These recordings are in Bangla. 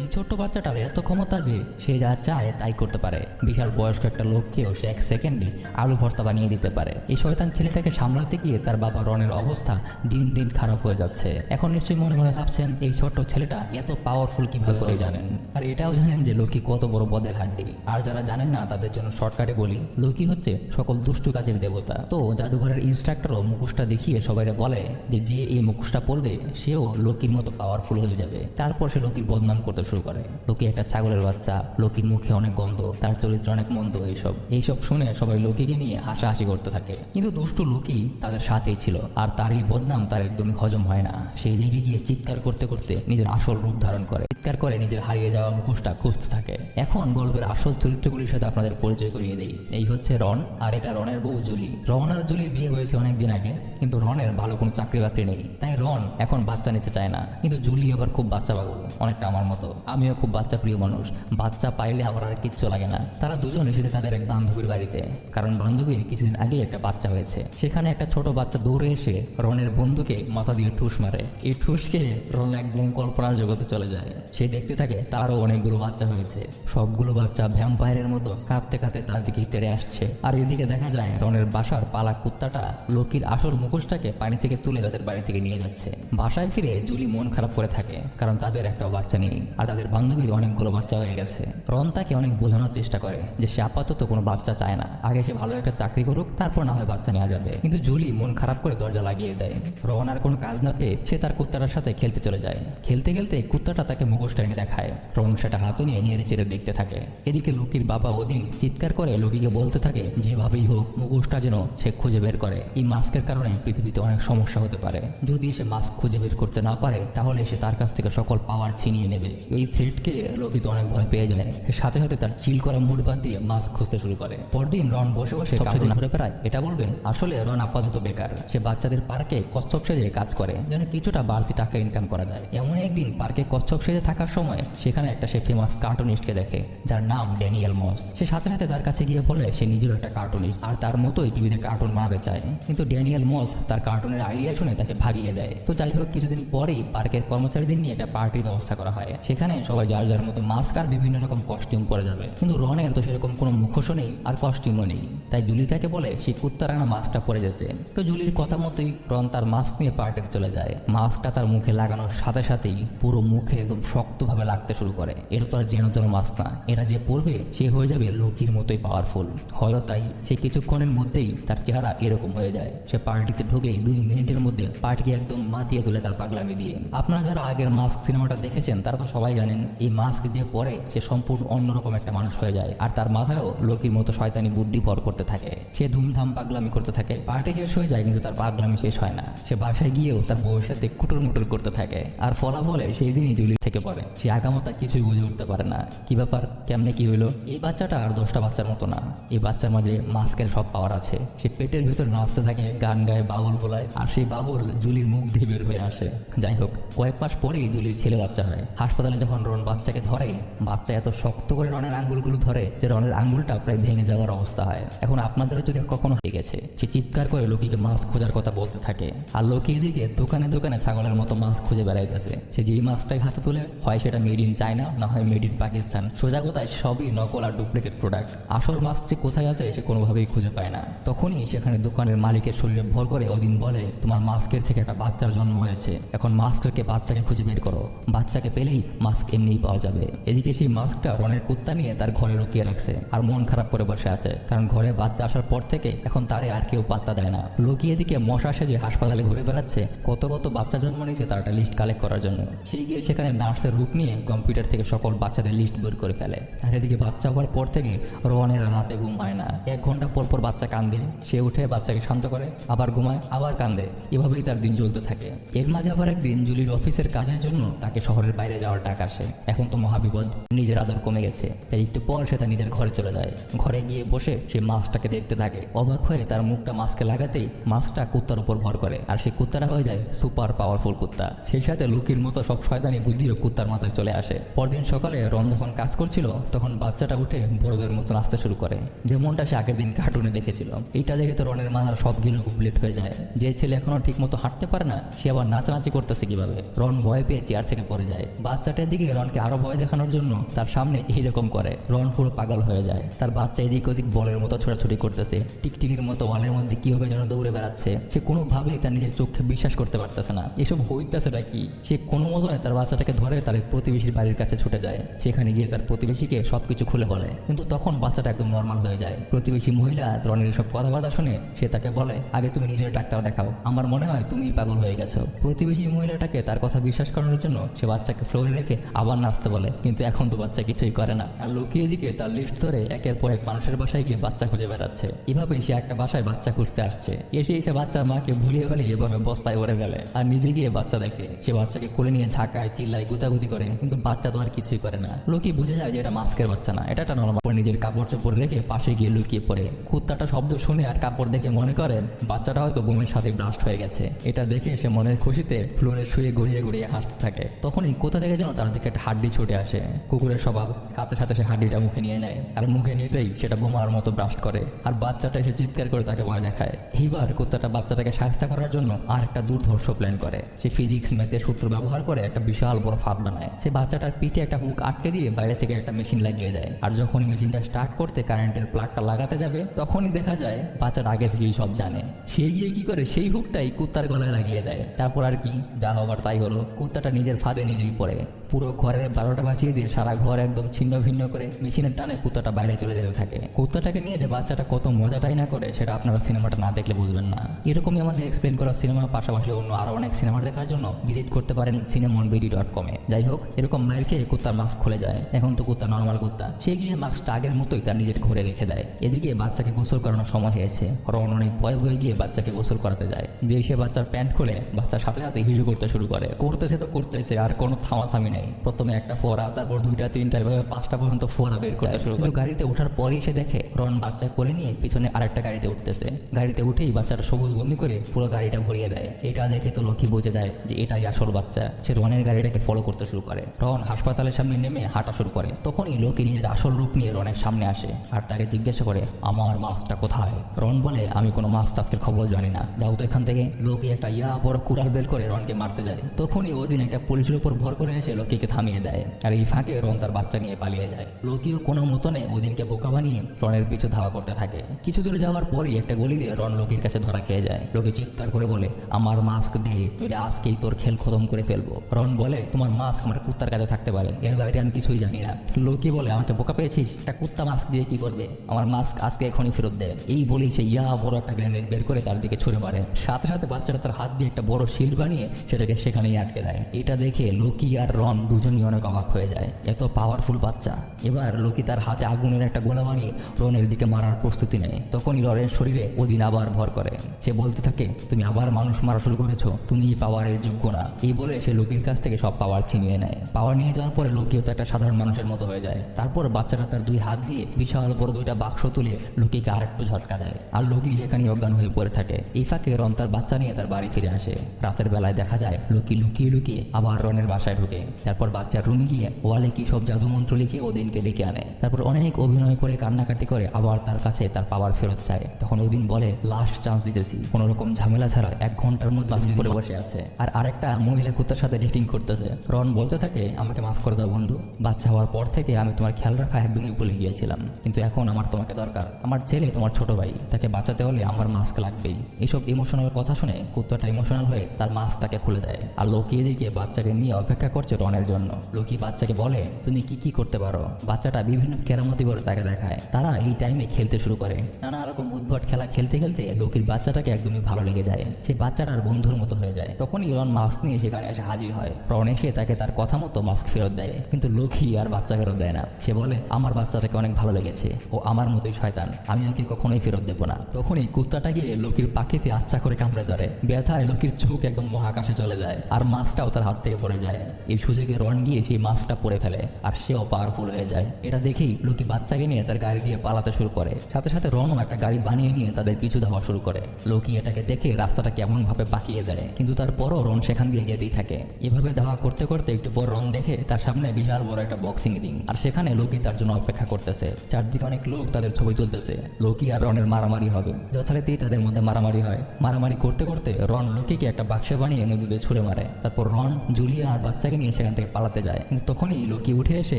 এই ছোট্ট বাচ্চাটার এত ক্ষমতা যে সে যা চায় তাই করতে পারে। বিশাল বয়স্ক একটা লোককেও সে এক সেকেন্ডে আলু ভর্তা বানিয়ে দিতে পারে। এই শয়তান ছেলেটাকে সামলাতে গিয়ে তার বাবা রনের অবস্থা দিন দিন খারাপ হয়ে যাচ্ছে। এখন নিশ্চয়ই মনে মনে ভাবছেন, এই ছোট্ট ছেলেটা এত পাওয়ারফুল কীভাবে করে জানেন? আর এটাও জানেন যে লোকি কত বড় বদের হাড্ডি। আর যারা জানেন না, তাদের জন্য শর্টকাটে বলি লোকি হচ্ছে সকল দুষ্টু কাজের দেবতা। তো জাদুঘরের ইনস্ট্রাক্টরও মুখোশটা দেখিয়ে সবাই বলে যে যে এই মুখোশটা পরবে সেও লোকির মতো পাওয়ারফুল হয়ে যাবে। তারপর সে লোকির বদনাম করতে শুরু করে। লোকি একটা ছাগলের বাচ্চা, লোকির মুখে অনেক গন্ধ, তার চরিত্র অনেক মন্দ এইসব। এইসব শুনে সবাই লোকিকে নিয়ে হাসাহাসি করতে থাকে। কিন্তু দুষ্টু লোকি তাদের সাথেই ছিল, আর তার এই বদনাম তার একদমই হজম হয় না। সেই রেগে গিয়ে চিৎকার করতে করতে নিজের আসল রূপ ধারণ করে। চিৎকার করে নিজের হারিয়ে যাওয়া মুখোশটা খুঁজতে থাকে। এখন গল্পের আসল চরিত্রগুলির সাথে আপনাদের পরিচয় করিয়ে দেই। এই হচ্ছে রন, আর এটা রনের বউ জুলি। রন আর জুলির বিয়ে হয়েছে অনেকদিন আগে, কিন্তু রনের ভালো কোনো চাকরি বাকরি নেই। তাই রন এখন বাচ্চা নিতে চায় না। কিন্তু জুলি আবার খুব বাচ্চা পাগল, অনেকটা আমার মতো। আমিও খুব বাচ্চা প্রিয় মানুষ। বাচ্চা পাইলে আমার আর কিচ্ছু লাগে না। তারা দুজন এসেছে তাদের এক বান্ধবীর বাড়িতে। কারণ বান্ধবীর কিছুদিন আগে একটা বাচ্চা হয়েছে। সেখানে একটা ছোট বাচ্চা দৌড়ে এসে রনের বন্ধুকে মাথা দিয়ে ঠুস মারে। এই ঠুসকে রন একদম কল্পনার জগতে চলে যায়। সে দেখতে থাকে তারও অনেকগুলো বাচ্চা হয়েছে। সবগুলো বাচ্চা ভ্যাম্পায়ারের মতো কাঁদতে কাঁদতে তার দিকে তেড়ে আসছে। আর এদিকে দেখা যায় রনের বাসার পালা কুত্তাটা লোকির আসল মুখোশটাকে পানি থেকে তুলে তাদের বাড়ি থেকে নিয়ে যাচ্ছে। বাসায় ফিরে জুলি মন খারাপ করে থাকে, কারণ তাদের একটা বাচ্চা নেই। আর তাদের বান্ধবীর অনেকগুলো বাচ্চা হয়ে গেছে। রন তাকে অনেক বোঝানোর চেষ্টা করে যে সে আপাতত কোনো বাচ্চা চায় না। আগে সে ভালো একটা চাকরি করুক, তারপর না হয় বাচ্চা নেওয়া যাবে। কিন্তু জুলি মন খারাপ করে দরজা লাগিয়ে দেয়। রন আর কোনো কাজ না পেয়ে সে তার কুত্তাটার সাথে খেলতে চলে যায়। খেলতে খেলতে কুত্তাটা তাকে মুখোশটা এনে দেখায়। রন সেটা হাতে নিয়ে নেড়ে চেড়ে দেখতে থাকে। এদিকে লুকির বাবা ওদিন চিৎকার করে লোকিকে বলতে থাকে, যেভাবেই হোক, মুখোশটা যেন সে খুঁজে বের করে। এই মাস্কের কারণে পৃথিবীতে অনেক সমস্যা হতে পারে। যদি সে মাস্ক খুঁজে বের করতে না পারে, তাহলে সে তার কাছ থেকে সকল পাওয়ার ছিনিয়ে নেবে। এই থ্রেটকে লোকি তো অনেক ভয় পেয়ে যায়। সাথে সাথে তার চিল করা মুড বাদ দিয়ে মাস্ক খুঁজতে শুরু করে। পরদিন রন বসে বসে সবচেয়ে ঘুরে বেড়ায়। এটা বলবেন আসলে রন আপাতত বেকার। সে বাচ্চাদের পার্কে কচ্ছপ সেজে কাজ করে যেন কিছুটা বাড়তি টাকা ইনকাম করা যায়। এমন একদিন পার্কে কচ্ছপ সেজে থাকার সময় সেখানে একটা সে ফেমাস কার্টুনিস্টকে দেখে যার নাম ড্যানিয়েল মস। সে সাথে সাথে তার কাছে গিয়ে বলে সে নিজেরও একটা কার্টুনিস্ট আর তার মতোই টিভিতে কার্টুন বানাতে চায়। কিন্তু ড্যানিয়েল মস তার কার্টুনের আইডিয়া শুনে তাকে ভাগিয়ে দেয়। তো যাই হোক কিছুদিন পরেই পার্কের কর্মচারীদের নিয়ে একটা পার্টির ব্যবস্থা করা হয়। সেখানে সবাই যার যার মতো মাস্ক আর বিভিন্ন রকম কস্টিউম পরে যাবে। কিন্তু রনের তো সেরকম কোনো মুখোশও নেই আর কস্টিউমও নেই। তাই জুলি তাকে বলে সেই কুত্তার আনা মাস্কটা পরে যেতে। তো জুলির কথা মতোই রন তার মাস্ক নিয়ে পার্টিতে চলে যায়। মাস্কটা তার মুখে লাগানোর সাথে সাথেই পুরো মুখে একদম শক্তভাবে লাগতে শুরু করে। এটা তো আর যেন তেন মাস্ক না। এটা যে পরবে, সে হয়ে যাবে লোকির মতোই পাওয়ারফুল হয়তো তাই সে কিছুক্ষণের মধ্যেই তার চেহারা এরকম হয়ে যায়। সে পার্টিতে ঢুকেই দুই মিনিটের মধ্যে পার্টিকে একদম মাতিয়ে তুলে তার পাগলামি দিয়ে। আপনারা যারা আগের মাস্ক সিনেমাটা দেখেছেন, তারা তো সবাই জানেন, এই মাস্ক যে পরে সে সম্পূর্ণ অন্যরকম একটা মানুষ হয়ে যায়। আর তার মাথায়ও লোকির মতো শয়তানি বুদ্ধি ভর করতে থাকে। সে ধুমধাম পাগলামি করতে থাকে। পার্টি শেষ হয়ে যায় কিন্তু তার পাগলামি শেষ হয় না। সে বাসায় গিয়েও তার বউয়ের সাথে কুটুর মুটুর করতে থাকে। আর ফলাফলে সেই দিনই জুলি থেকে পড়ে। সে আগামতা কিছুই বুঝে উঠতে পারে না। কি ব্যাপার? কেমনে কি হইল? এই বাচ্চাটা আর দশটা বাচ্চার মতো না। এই বাচ্চার মাঝে মাস্কের সব পাওয়ার আছে। সে পেটের ভিতর নাচতে থাকে, গান গায় বাবুল বোলায়। আর সেই বাবুল জুলির মুখ দিয়ে বের হয়ে আসে। যাই হোক, কয়েক মাস পরেই জুলির ছেলে বাচ্চা হয়। হাসপাতালে যখন রন বাচ্চাকে ধরে, বাচ্চা এত শক্ত করে রনের আঙ্গুলগুলো ধরে যে রনের আঙ্গুলটা প্রায় ভেঙে যাওয়ার অবস্থা হয়। এখন আপনাদেরও যদি কখনো হয়ে গেছে, সে চিৎকার করে লোকিকে মাছ খোঁজার কথা বলতে থাকে। আর লোকি এদিকে দোকানে দোকানে ছাগলের মতো মাছ খুঁজে বেড়াইতেছে। সে যেই মাছটাই হাতে তুলে, হয় সেটা মেড ইন চায়না না হয় মেড ইন পাকিস্তান সোজা কথায় সবই নকল আর ডুপ্লিকেট প্রোডাক্ট আসল মাছ যে কোথায় আছে, সে কোনোভাবেই খুঁজে পায় না। তখনই সেখানে দোকানের মালিকের শরীরে ভর করে ওদিন বলে, তোমার মাস্কের থেকে একটা বাচ্চার জন্ম হয়েছে। এখন মাস্কটাকে বাচ্চাকে খুঁজে বের করো। বাচ্চাকে পেলেই মাস্ক এমনিই পাওয়া যাবে। এদিকে সেই মাস্কটা রনের কুত্তা নিয়ে তার ঘরে লুকিয়ে রাখছে আর মন খারাপ করে বসে আছে। কারণ ঘরে বাচ্চা আসার পর থেকে এখন তারে আর কেউ পাত্তা দেয় না। লোকি এদিকে মশা সেজে হাসপাতালে ঘুরে বেড়াচ্ছে কত কত বাচ্চা জন্ম নিয়েছে তার একটা লিস্ট কালেক্ট করার জন্য। সেই গিয়ে সেখানে নার্সের রূপ নিয়ে কম্পিউটার থেকে সকল বাচ্চাদের লিস্ট বের করে ফেলে। আর এদিকে বাচ্চা হওয়ার পর থেকে রোহানের রাতে ঘুম হয় না। এক ঘণ্টা পর পর বাচ্চা কান্দে সে উঠে বাচ্চাকে শান্ত করে, আবার ঘুমায়, আবার কান্দে এভাবেই তার দিন চলতে থাকে। এর মাঝে আবার একদিন জুলির অফিসের কাজের জন্য তাকে শহরের বাইরে যাওয়ার আসে এখন তো মহাবিপদ, নিজের আদর কমে গেছে। তাই একটু পর সে তার নিজের ঘরে চলে যায়। ঘরে গিয়ে বসে সে মাছটাকে দেখতে থাকে। অবাক হয়ে তার মুখটা মাস্কে লাগাতেই মাছটা কুত্তার উপর ভর করে। আর সেই কুত্তাটা হয়ে যায় সুপার পাওয়ারফুল কুত্তা। সেই সাথে লুকির মতো সব শয়তানি বুদ্ধিও কুত্তার মাথায় চলে আসে। পরদিন সকালে রন যখন কাজ করছিল, তখন বাচ্চাটা উঠে বড়দের মতো নাচতে শুরু করে। যেমনটা সে আগের দিন কার্টুনে দেখেছিল। এইটা দেখে তো রনের মাথার সব গিলো গুবলেট হয়ে যায়। যে ছেলে এখনও ঠিক মতো হাঁটতে পারে না, সে আবার নাচানাচি করতেছে কীভাবে? রন ভয় পেয়ে চেয়ার থেকে পড়ে যায়। বাচ্চাটা বাচ্চার দিকে রনকে আরও ভয় দেখানোর জন্য তার সামনে এইরকম করে। রন পুরো পাগল হয়ে যায়। তার বাচ্চা এদিক ওদিক বলের মতো ছোটাছুটি করতেছে। টিকটিকির মতো ওয়ালের মধ্যে কীভাবে যেন দৌড়ে বেড়াচ্ছে। সে কোনোভাবেই তার নিজের চোখে বিশ্বাস করতে পারতেছে না। এসব হইতেছেটা কি? সে কোনো মতনে তার বাচ্চাটাকে ধরে তার প্রতিবেশীর বাড়ির কাছে ছুটে যায়। সেখানে গিয়ে তার প্রতিবেশীকে সবকিছু খুলে বলে। কিন্তু তখন বাচ্চাটা একদম নর্মাল হয়ে যায়। প্রতিবেশী মহিলা রনের সব কথাবার্তা শুনে সে তাকে বলে, আগে তুমি নিজের ডাক্তার দেখাও। আমার মনে হয় তুমি পাগল হয়ে গেছো। প্রতিবেশী মহিলাটাকে তার কথা বিশ্বাস করানোর জন্য সে বাচ্চাকে ফ্লোরে রেখে আবার নাচতে বলে, কিন্তু এখন তো বাচ্চা কিছুই করে না। আর লুকিয়ে দিকে তার লিস্ট ধরে একের পর এক মানুষের বাসায় গিয়ে বাচ্চা খুঁজে বেড়াচ্ছে। এভাবে সে একটা বাসায় বাচ্চা খুঁজতে আসছে। এসে এসে বাচ্চার মাকে ভুলিয়ে ফেলে এভাবে বস্তায় ভরে ফেলে। আর নিজে গিয়ে বাচ্চা দেখে। সে বাচ্চাকে কোলে নিয়ে ঝাঁকায়, চিল্লায়, গুতাগুতি করে, কিন্তু বাচ্চা তো আর কিছুই করে না। লোকি বুঝে যায় যে এটা মাস্কের বাচ্চা না, এটা একটা নর্মাল নিজের কাপড় চোপড় রেখে পাশে গিয়ে লুকিয়ে পড়ে। কুত্তাটা শব্দ শুনে আর কাপড় দেখে মনে করে, বাচ্চাটা হয়তো বোমের সাথে ব্লাস্ট হয়ে গেছে। এটা দেখে সে মনের খুশিতে ফ্লোরে শুয়ে গড়িয়ে গড়িয়ে হাসতে থাকে। তখনই কোথা থেকে যেন তার দিকে একটা হাড্ডি ছুটে আসে। কুকুরের স্বভাব সাথে সাথে সে হাড্ডিটা মুখে নিয়ে নেয়। আর মুখে নিতেই সেটা বোমার মতো ব্রাস্ট করে। আর বাচ্চাটা এসে চিৎকার করে তাকে ভয় দেখায়। এইবার কুত্তাটা বাচ্চাটাকে সাহায্য করার জন্য আর একটা দুর্ধর্ষ প্ল্যান করে। সে ফিজিক্স ম্যাথের সূত্র ব্যবহার করে একটা বিশাল বড় ফাঁদ বানায়। সে বাচ্চাটার পিঠে একটা মুখ আটকে দিয়ে বাইরে থেকে একটা মেশিন লাগিয়ে দেয়। আর যখনই মেশিনটা স্টার্ট করতে কারেন্টের প্লাগটা লাগাতে যাবে, তখনই দেখা যায় বাচ্চাটা আগে থেকেই সব জানে। সে গিয়ে কি করে? সেই হুকটাই কুত্তার গলায় লাগিয়ে দেয়। তারপর আর কি? যা হবার তাই হলো। কুত্তাটা নিজের ফাঁদে নিজেই পড়ে। পুরো ঘরের বারোটা বাঁচিয়ে দিয়ে সারা ঘর একদম ছিন্ন ভিন্ন করে মেশিনের টানে কুত্তাটা বাইরে চলে যেতে থাকে। কুত্তাটাকে নিয়ে যে বাচ্চাটা কত মজাটাই না করে, সেটা আপনারা সিনেমাটা না দেখলে বুঝবেন না। এরকমই আমাদের এক্সপ্লেন করা সিনেমার পাশাপাশি অন্য আরও অনেক সিনেমা দেখার জন্য ভিজিট করতে পারেন সিনেমন বিডি ডট কমে যাই হোক, এরকম মায়ের খেয়ে কুত্তার মাস্ক খুলে যায়। এখন তো কুত্তা নর্মাল কুত্তা। সে গিয়ে মাস্কটা আগের মতোই তার নিজের ঘরে রেখে দেয়। এদিকে বাচ্চাকে গোসল করানোর সময় হয়েছে। রন অনেক ভয় ভয়ে গিয়ে বাচ্চাকে গোসল করাতে যায়। যে সে বাচ্চার প্যান্ট খুলে বাচ্চার সাথে সাথে হিসু করতে শুরু করে। করতেছে তো করতেছে, আর কোনো থামাথামি নেই। প্রথমে একটা ফোড়া তারপর দুইটা, তিনটা, এভাবে পাঁচটা পর্যন্ত ফোড়া বের করতে শুরু করে। গাড়িতে ওঠার পরই সে দেখে, রন বাচ্চা কোলে নিয়ে পিছনে আরেকটা গাড়িতে উঠতেছে। গাড়িতে উঠেই বাচ্চাটা সবুজ বন্দি করে পুরো গাড়িটা ভরিয়ে দেয়। এটা দেখে তো লক্ষ্মী বুঝে যায় যে এটাই আসল বাচ্চা। সে রনের গাড়িটাকে ফলো করতে শুরু করে। রন হাসপাতালের সামনে নেমে হাঁটা শুরু করে। তখনই লোকে নিজের আসল রূপ নিয়ে রনের সামনে আসে আর তাকে জিজ্ঞাসা করে, আমার মাস্কটা কোথায়? রন বলে, আমি কোনো মাস্ক টাস্কের খবর জানি না। যাও তো এখান থেকে। লোকে একটা ইয়া বড় কুড়াল বের করে রনকে মারতে যায়। তখনই ওদিন একটা পুলিশের উপর ভর করে এসে লোকিকে থামিয়ে দেয়। আর এই ফাঁকে রন তার বাচ্চা নিয়ে পালিয়ে যায়। লোকিও কোনো মতনে ওদিনকে বোকা বানিয়ে রনের পিছু ধাওয়া করতে থাকে। কিছু দূর যাওয়ার পরই একটা গলি দিয়ে রন লোকির কাছে ধরা খেয়ে যায়। লোকে চিৎকার করে বলে, আমার মাস্ক দিয়ে এটা আজকেই তোর খেল খতম করে ফেলব। রন বলে, তোমার মাস্ক আমার কুত্তার কাছে থাকতে পারে। এর বাইরে আমি কিছুই জানি না। লোকি বলে, আমাকে বোকা পেয়েছিস? একটা কুত্তা মাস্ক দিয়ে কি করবে? আমার মাস্ক আজকে এখনই ফেরত দেবে এই বলেই সে ইয়া বড় একটা গ্রেনেড বের করে তার দিকে ছুড়ে মারে। সাথে সাথে বাচ্চাটা তার হাত দিয়ে একটা বড় শিল্ড বানিয়ে সেটাকে সেখানেই আটকে দেয়। এটা দেখে লোকি আর রন দুজনই অনেক অবাক হয়ে যায়। এত পাওয়ারফুল বাচ্চা। এবার লোকি তার হাতে আগুনের একটা গোলা বানিয়ে রনের দিকে মারার প্রস্তুতি নেয়। তখনই রনের শরীরে ওদিন আবার ভর করে। সে বলতে থাকে, তুমি আবার মানুষ মারা শুরু করেছ। তুমি এই পাওয়ারের যোগ্য না। এই বলে সে লোকির কাছ থেকে সব পাওয়ার ছিনিয়ে নেয়। পাওয়ার নিয়ে যাওয়ার পরে লোকিও তো একটা সাধারণ মানুষের মতো হয়ে যায়। তারপর বাচ্চাটা তার দুই হাত দিয়ে বিশাল বড় দুইটা বাক্স তুলে লোকিকে আরেকটু ঝটকা দেয়। আর লোকি যেখানে অজ্ঞান হয়ে পড়ে থাকে। এই ফাঁকে রন তার বাচ্চা নিয়ে তার বাড়ি ফিরে আসে। রাতের বেলায় দেখা যায় লোকি লুকিয়ে লুকিয়ে আবার রনের বাসায় ঢুকে। তারপর বাচ্চার রুমে গিয়ে ওয়ালে কি সব জাদু মন্ত্র লিখে ওদিনকে ডেকে আনে। তারপর অনেক অভিনয় করে কান্নাকাটি করে আবার তার কাছে তার পাওয়ার ফেরত চায়। তখন ওদিন বলে লাস্ট চান্স দিতেছি। কোনো রকম ঝামেলা ছাড়া এক ঘণ্টার মধ্যে বাস করে বসে আছে। আর আরেকটা মহিলা কুত্তার সাথে ডেটিং করতেছে। রন বলতে থাকে আমাকে মাফ করে দাও বন্ধু। বাচ্চা হওয়ার পর থেকে আমি তোমার খেয়াল রাখা একদমই ভুলে গিয়েছিলাম। কিন্তু এখন আমার তোমাকে দরকার। আমার ছেলে তোমার ছোট ভাই। তাকে বাঁচাতে হলে আমার মাস্ক লাগবেই এইসব ইমোশনাল কথা শুনে কুত্তাটা ইমোশনাল হয়ে তার মাস্কটাকে খুলে দেয়। আর লোকি এদিকে বাচ্চাকে নিয়ে অপেক্ষা করছে রনের জন্য। লোকি বাচ্চাকে বলে, তুমি কি কি করতে পারো? বাচ্চাটা বিভিন্ন কেরামতি করে তাকে দেখায়। তারা এই টাইমে খেলতে শুরু করে। নানা রকম উদ্ভট খেলা খেলতে খেলতে লোকির বাচ্চাটাকে একদমই ভালো লেগে যায়। সে বাচ্চাটার বন্ধুর মতো হয়ে যায়। তখনই রন মাস্ক নিয়ে সেখানে এসে হাজির হয়। রন এসে তাকে তার কথা মতো মাস্ক ফেরত দেয়। কিন্তু লোকি আর বাচ্চা ফেরত দেয় না। সে বলে, আমার বাচ্চাটাকে অনেক ভালো লেগেছে। ও আমার মতোই শয়তান। আমি ওকে কখনোই ফেরত দেবো না। তখনই কুত্তাটা গিয়ে লোকির পাখিতে আচ্ছা করে কামড়ে ধরে। ব্যথায় লোকির চোখ একদম মহাকাশে চলে যায় আর মাছটাও তার হাত থেকে পড়ে যায়। এই সুযোগে রন গিয়ে সেই মাছটা পড়ে ফেলে আর সেও পাওয়ারফুল হয়ে যায়। এটা দেখেই লোকি বাচ্চাকে নিয়ে তার গাড়ি দিয়ে পালাতে শুরু করে। সাথে সাথে রনও একটা গাড়ি বানিয়ে নিয়ে তাদের পিছু ধাওয়া শুরু করে। লোকি এটাকে দেখে রাস্তাটা কেমন ভাবে বাঁকিয়ে দেয়, কিন্তু তারপরও রন সেখান দিয়ে যেতেই থাকে। এভাবে ধাওয়া করতে করতে একটু পর রন দেখে তার সামনে বিশাল বড় একটা বক্সিং রিং আর সেখানে লোকি তার জন্য অপেক্ষা করতেছে। চারদিকে অনেক লোক তাদের ছবি তুলতেছে। লোকি আর রনের মারামারি হবে। যথারীতি তাদের মধ্যে মারামারি হয়। মারামারি করতে করতে রন লোকিকে একটা বাক্সে বানিয়ে নদীতে ছুঁড়ে মারে। তারপর রন, জুলিয়া আর বাচ্চাকে নিয়ে সেখান থেকে পালাতে যায়। কিন্তু তখনই লোকি উঠে এসে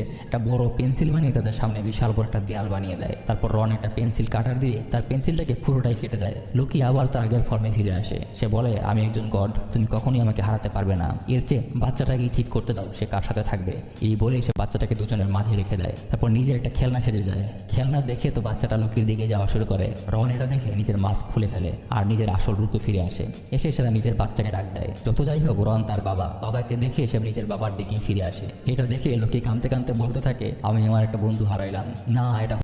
একটা বড় পেন্সিল বানিয়ে তাদের সামনে বিশাল বড় একটা দেয়াল বানিয়ে দেয়। তারপর রন একটা পেন্সিল কাটার দিয়ে তার পেন্সিলটাকে পুরোটাই কেটে দেয়। লোকি আবার তার আগের ফর্মে ফিরে আসে। সে বলে, আমি একজন গড, তুমি কখনোই আমাকে হারাতে পারবে না। এর চেয়ে বাচ্চাটাকে ঠিক করতে দাও, সে কার সাথে থাকবে? এই বলেই সে বাচ্চাটাকে দুজনের মাঝে রেখে দেয়। তারপর নিজের একটা খেলনা সেজে যায়। খেলনা দেখে তো বাচ্চাটা লোকির দিকে যাওয়া শুরু করে। রন এটা দেখে নিজের মাস্ক খুলে ফেলে আর নিজের আসল রূপে ফিরে আসে। এসে সেটা নিজের বাচ্চাকে ডাক দেয়। যত যাই হোক রন তার বাবা। বাবাকে দেখে সে নিজের বাবার দিকেই ফিরে আসে। এটা দেখে লোকে কানতে কানতে বলতে থাকে, আমি আমার একটা বন্ধু হারাইলাম। না, এটা